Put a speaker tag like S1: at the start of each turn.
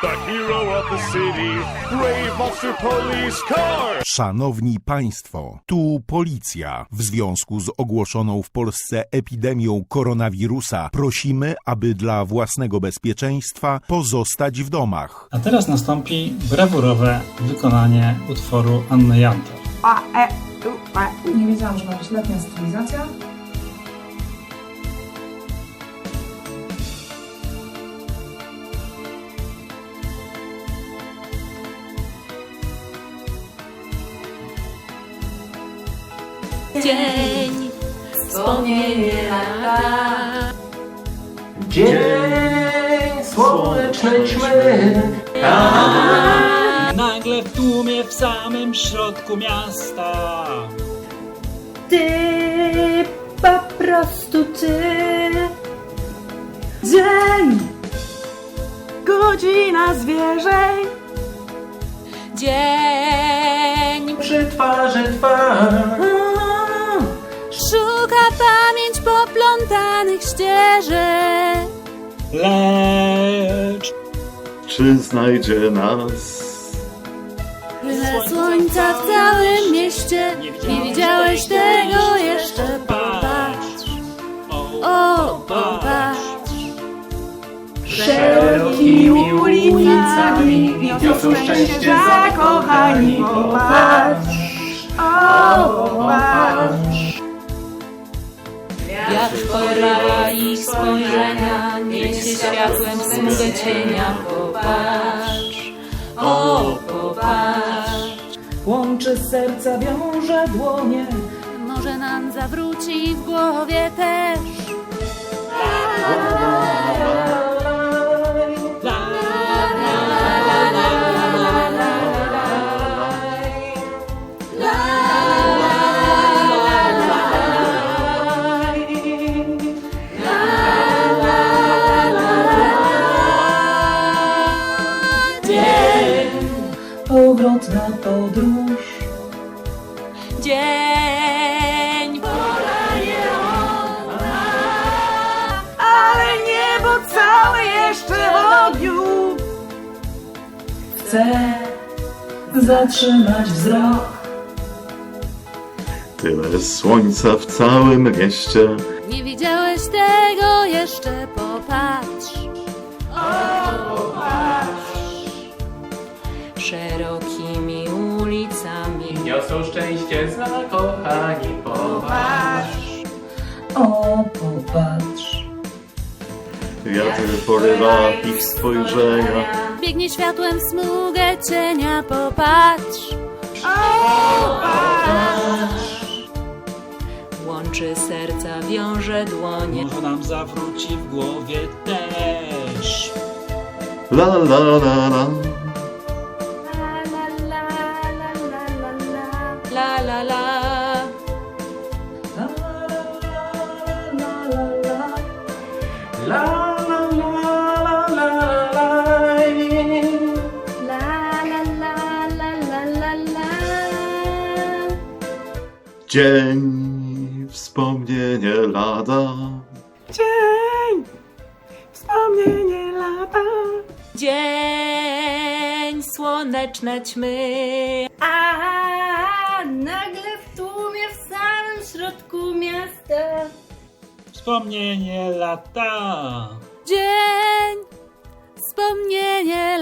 S1: the hero of the city, Brave Monster Police Car!
S2: Szanowni Państwo, tu policja. W związku z ogłoszoną w Polsce epidemią koronawirusa prosimy, aby dla własnego bezpieczeństwa pozostać w domach.
S3: A teraz nastąpi brawurowe wykonanie utworu Anny Janter.
S4: A, e, u, e.
S5: Nie wiedziałam, że ma być letnia stylizacja.
S6: Dzień, wspomnienie lata.
S7: Dzień słonecznej ćmy
S3: Nagle w tłumie w samym środku miasta.
S4: Ty, po prostu ty. Dzień, godzina zwierzeń.
S6: Dzień,
S7: przy twarzy twa
S6: ścieżek.
S3: Lecz
S8: Czy znajdzie nas?
S6: Tyle słońca w całym mieście, nie widziałeś tego jeszcze, popatrz. O, popatrz.
S4: Szerokimi ulicami niosą szczęście zakochani. Popatrz, o, popatrz.
S6: Światłem smugę cienia, popatrz. O, popatrz.
S5: Łączy serca, wiąże dłonie.
S6: Może nam zawróci w głowie też.
S5: Powrotna podróż.
S6: Dzień,
S4: Ale niebo całe jeszcze w ogniu.
S5: Chcę zatrzymać wzrok.
S8: Tyle słońca w całym mieście.
S6: nie widziałeś tego jeszcze, popatrz.
S7: Niosą szczęście zakochani Popatrz
S5: O, popatrz.
S8: Wiatr porywa ich spojrzenia.
S6: biegnie światłem w smugę cienia, popatrz. Łączy serca, wiąże dłonie.
S3: może nam zawróci w głowie też
S6: La la la la. La
S8: Dzień, wspomnienie lada.
S4: Dzień, wspomnienie lata.
S6: Dzień, słoneczne ćmy. A nagle w tłumie w samym środku miasta.
S3: Wspomnienie lata
S6: Dzień, wspomnienie